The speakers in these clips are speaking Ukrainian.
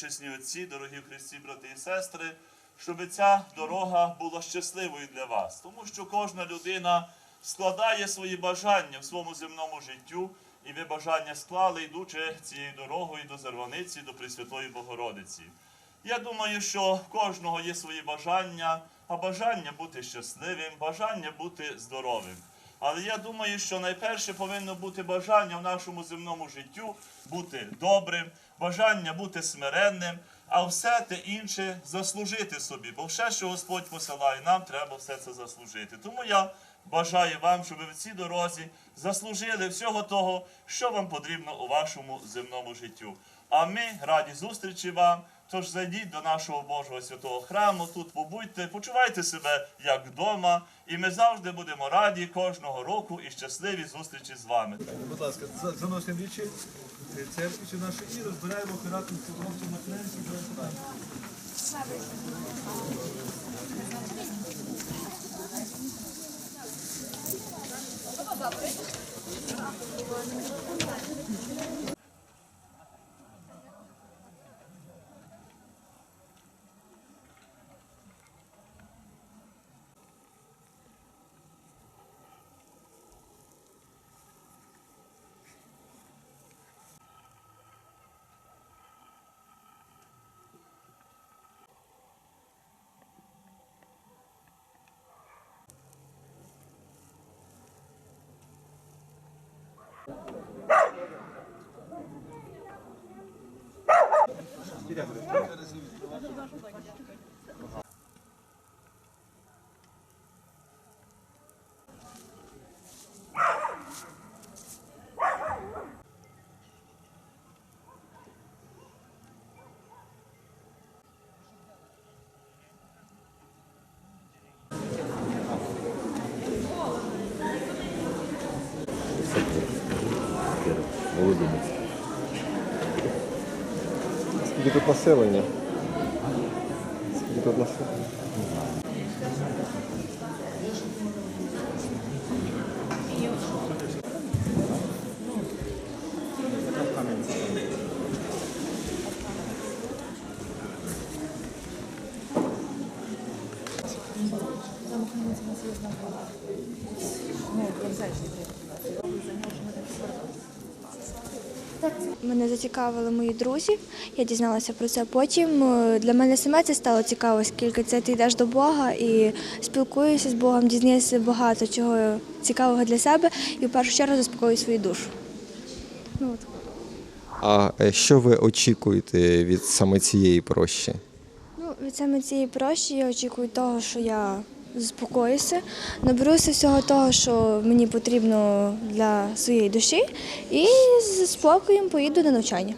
всечесні отці, дорогі Христі, брати і сестри, щоб ця дорога була щасливою для вас, тому що кожна людина складає свої бажання в своєму земному життю, і ви бажання склали, йдучи цією дорогою до Зарваниці, до Пресвятої Богородиці. Я думаю, що в кожного є свої бажання, а бажання бути щасливим, бажання бути здоровим. Але я думаю, що найперше повинно бути бажання в нашому земному життю бути добрим, бажання бути смиренним, а все те інше заслужити собі. Бо все, що Господь посилає нам, треба все це заслужити. Тому я бажаю вам, щоб ви в цій дорозі заслужили всього того, що вам потрібно у вашому земному життю. А ми раді зустрічі вам. Тож зайдіть до нашого Божого святого храму, тут побудьте, почувайте себе як вдома, і ми завжди будемо раді кожного року і щасливі зустрічі з вами. Будь ласка, заносимо річі, е, церкві наші і розбираємо акуратно фотографію материнцю. Володимир. Скільки тут населення? Скільки тут населення? Мене зацікавили мої друзі. Я дізналася про це потім. Е, Для мене саме це стало цікаво, оскільки це ти йдеш до Бога і спілкуєшся з Богом, дізнаєшся багато чого цікавого для себе і в першу чергу заспокоюю свою душу. Ну, от. А е, що ви очікуєте від саме цієї прощі? Ну, від саме цієї прощі я очікую того, що я заспокоюся, наберуся всього того, що мені потрібно для своєї душі, і з спокоєм поїду на навчання.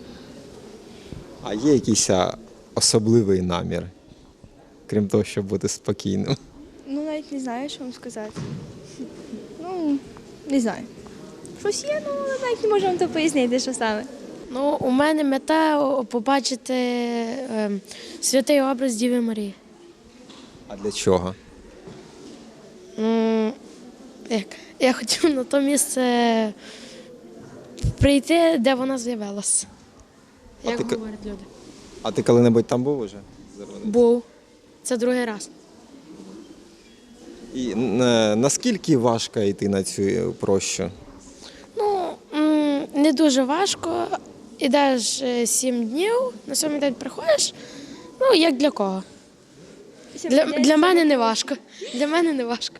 А є якийсь особливий намір, крім того, щоб бути спокійним? Ну, навіть не знаю, що вам сказати. Ну, не знаю. Щось є, ну навіть не можу вам то пояснити, що саме. Ну, у мене мета побачити е, святий образ Діви Марії. А для чого? Як? Я хотів на то місце прийти, де вона з'явилася. Як ти говорять люди. А ти коли-небудь там був уже? Був. Це другий раз. І наскільки важко йти на цю прощу? Ну, не дуже важко. Ідеш е, сім днів, на сьомий день приходиш. Ну, як для кого? Для, для мене не важко. Для мене не важко.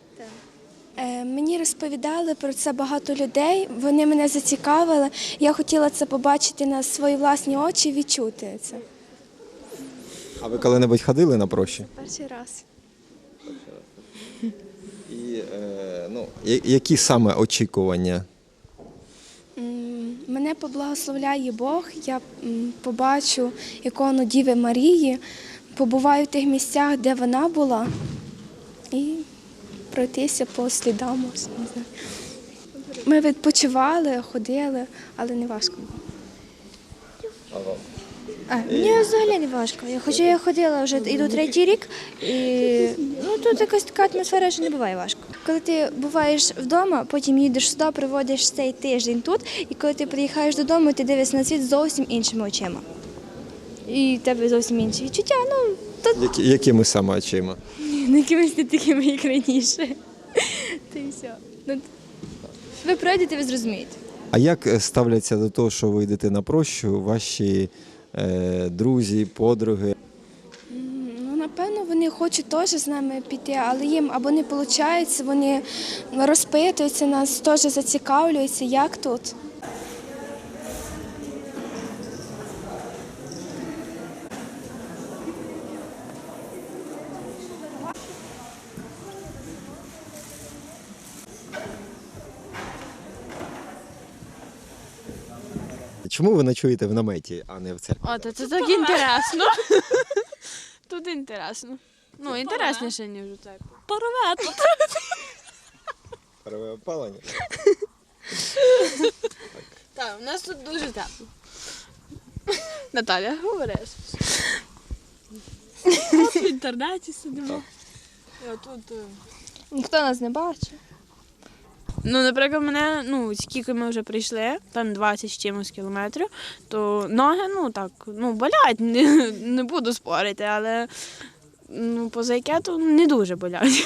Е, Мені розповідали про це багато людей. Вони мене зацікавили. Я хотіла це побачити на свої власні очі, відчути це. А ви коли-небудь ходили на прощі? Перший раз. І е, ну, які саме очікування? Мене поблагословляє Бог. Я побачу ікону Діви Марії, побуваю в тих місцях, де вона була, і пройтися по слідам. Ми відпочивали, ходили, але не важко було. А, мені взагалі не важко. Хоча я ходила вже йду третій рік, і ну тут якась така атмосфера, що не буває важко. Коли ти буваєш вдома, потім їдеш сюди, проводиш цей тиждень тут, і коли ти приїхаєш додому, ти дивишся на світ зовсім іншими очима. і в тебе зовсім інші відчуття. Ну, то Які, якими саме очима? Не якимись не такими, як раніше. Та й все. Ну, ви пройдете, ви зрозумієте. А як е, ставляться до того, що ви йдете на прощу, ваші е, друзі, подруги? Ну, напевно, вони хочуть теж з нами піти, але їм або не виходить, вони розпитуються, нас теж зацікавлюються, як тут. Чому ви ночуєте в наметі, а не в церкві? О, то це так інтересно. Тут інтересно. Ну, інтересніше, ніж у церкві. Паровет. Перве опалення. Так, у нас тут дуже тепло. Наталя, говориш. От в інтернеті сидимо. І отут. е, Ніхто нас не бачить. Ну, наприклад, мене, ну, скільки ми вже прийшли, там 20 з чимось кілометрів, то ноги, ну так, ну, болять, не, не буду спорити, але ну, позаяке то не дуже болять.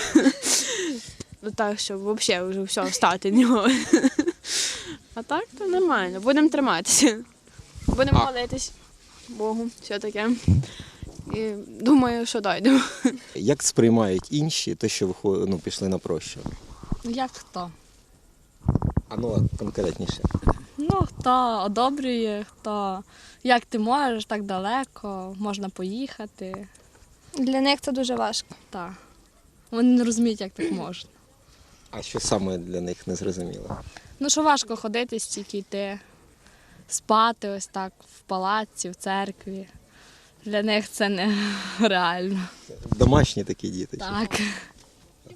Ну так, щоб взагалі вже все, встати нього. А так, то нормально. Будемо триматися. Будемо молитись Богу, все таке. І думаю, що дойдемо. Як сприймають інші те, що ви ну, пішли на прощу? Як хто? А ну конкретніше. Ну, хто одобрює, хто як ти можеш, так далеко, можна поїхати. Для них це дуже важко. Та. Вони не розуміють, як так можна. А що саме для них не зрозуміло? Ну, що важко ходити, стільки йти, спати ось так в палаці, в церкві. Для них це не реально. Домашні такі діти. чи?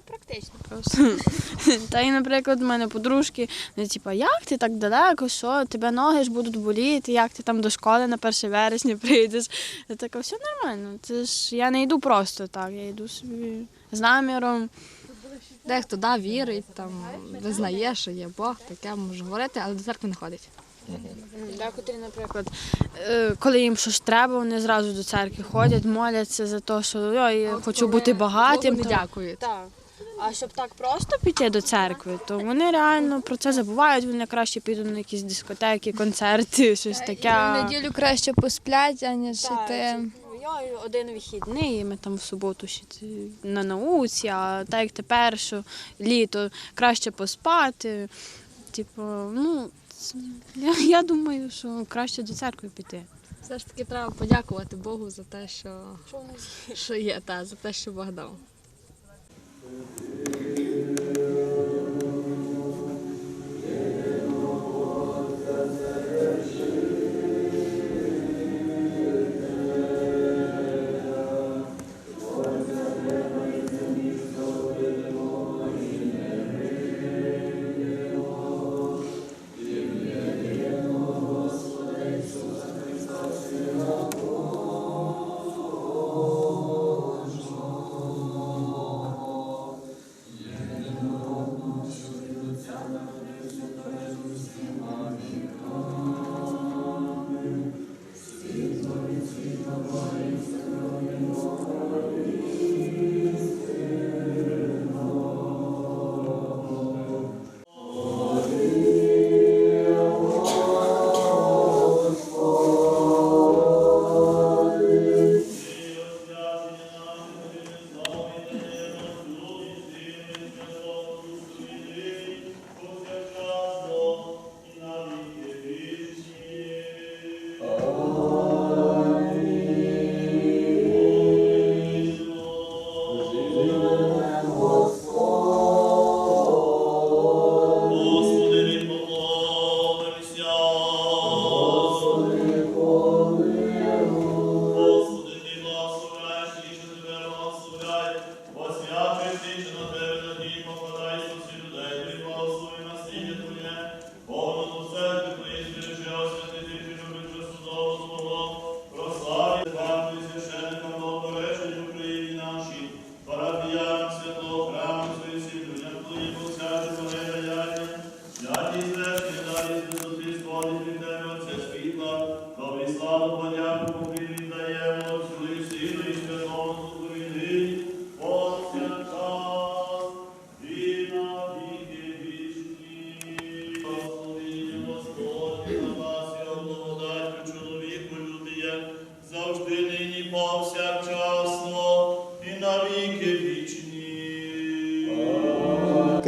Практично просто. Та і, наприклад, у мене подружки, вони типу, як ти так далеко, що тебе ноги ж будуть боліти, як ти там до школи на 1 вересня прийдеш. Я така, все нормально. Це ж я не йду просто так, я йду собі з наміром. Дехто да, вірить, там, визнає, що є Бог, таке може говорити, але до церкви не ходить. Декотрі, наприклад, е, коли їм щось треба, вони зразу до церкви ходять, моляться за те, що я хочу бути багатим. Богу не дякують. Так. А щоб так просто піти до церкви, то вони реально про це забувають. Вони краще підуть на якісь дискотеки, концерти, щось таке. В неділю краще посплять, аніж Так, йти. Я один вихідний, і ми там в суботу ще ці- на науці, а так як тепер, що літо краще поспати. Типу, ну це- я, я думаю, що краще до церкви піти. Все ж таки треба подякувати Богу за те, що, що є, та, за те, що Бог дав. Thank you.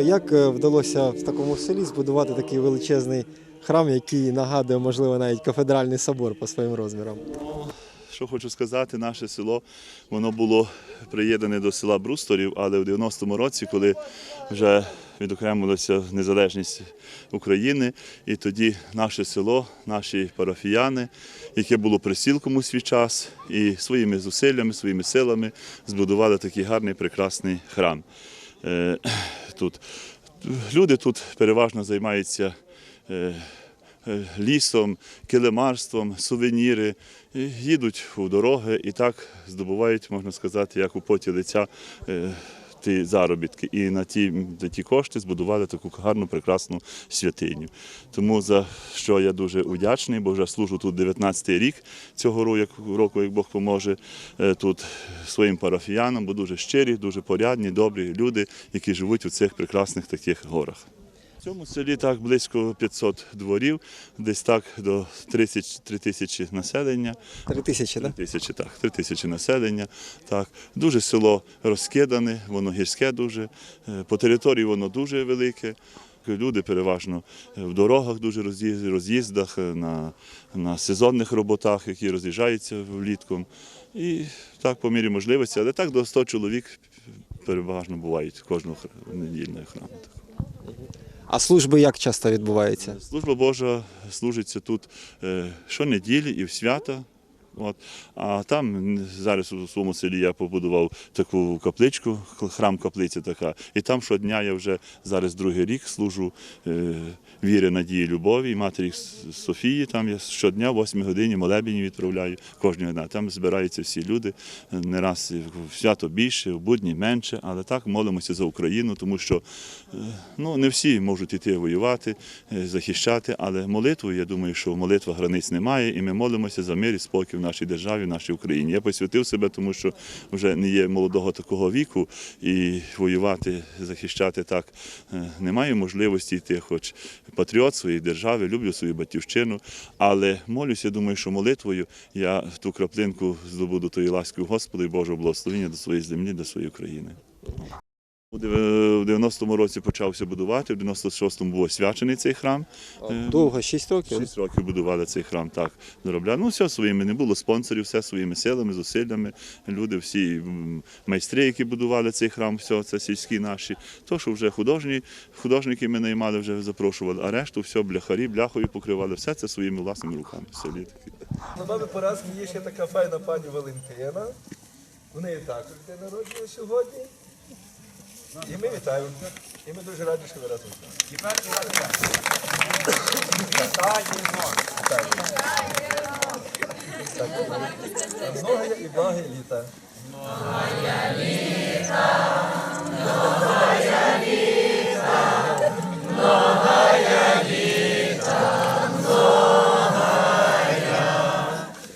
Як е, вдалося в такому селі збудувати такий величезний храм, який нагадує, можливо, навіть кафедральний собор по своїм розмірам? Що хочу сказати, наше село воно було приєднане до села Брусторів, але в 90-му році, коли вже відокремилася незалежність України, і тоді наше село, наші парафіяни, яке було присілком у свій час, і своїми зусиллями, своїми силами збудували такий гарний прекрасний храм. Тут люди тут переважно займаються. е, е, лісом, килимарством, сувеніри, їдуть у дороги і так здобувають, можна сказати, як у поті лиця е, ті заробітки. І на ті, на ті кошти збудували таку гарну, прекрасну святиню. Тому за що я дуже вдячний, бо вже служу тут 19-й рік цього року, як, Бог поможе, е, тут своїм парафіянам, бо дуже щирі, дуже порядні, добрі люди, які живуть у цих прекрасних таких горах. В цьому селі так близько 500 дворів, десь так до 33 тисячі населення. Три тисячі, так? Тисячі, так, 3 тисячі населення. Так. Дуже село розкидане, воно гірське дуже, е, по території воно дуже велике. Люди переважно в дорогах дуже роз'їздах, е, на, на сезонних роботах, які роз'їжджаються влітком. І так по мірі можливості, але так до 100 чоловік переважно бувають кожного недільного храму. А служби як часто відбуваються? Служба Божа служиться тут е, щонеділі і в свята. От. А там зараз у своєму селі я побудував таку капличку, храм каплиця така. І там щодня я вже зараз другий рік служу е, віри, надії, любові, матері Софії. Там я щодня, в 8 годині молебені відправляю кожного дня. Там збираються всі люди. е, Не раз в свято більше, в будні менше, але так молимося за Україну, тому що е, ну, не всі можуть іти воювати, е, захищати, але молитвою, я думаю, що молитва границь немає, і ми молимося за мир і спокій нашій державі, нашій Україні. Я посвятив себе, тому що вже не є молодого такого віку, і воювати, захищати так е, немає можливості йти, хоч патріот своєї держави, люблю свою батьківщину, але молюся, думаю, що молитвою я ту краплинку здобуду тої ласки Господу і Божого благословення до своєї землі, до своєї України. У дев- 90-му році почався будувати, в 96-му був освячений цей храм. Е, Довго, 6 років? Шість років будували цей храм, так заробляли. Ну, все своїми, не було спонсорів, все своїми силами, зусиллями. Люди, всі майстри, які будували цей храм, все це сільські наші. То, що вже художні, художники ми наймали, вже запрошували, а решту все бляхарі, бляхою покривали, все це своїми власними руками. в селі. На бабі Поразки є ще така файна пані Валентина. У неї також день народження сьогодні. І ми вітаємо. І ми дуже раді, що ви разом з нами. Вітаємо. Вітаємо. Многоє і благе літа. Многоє літа.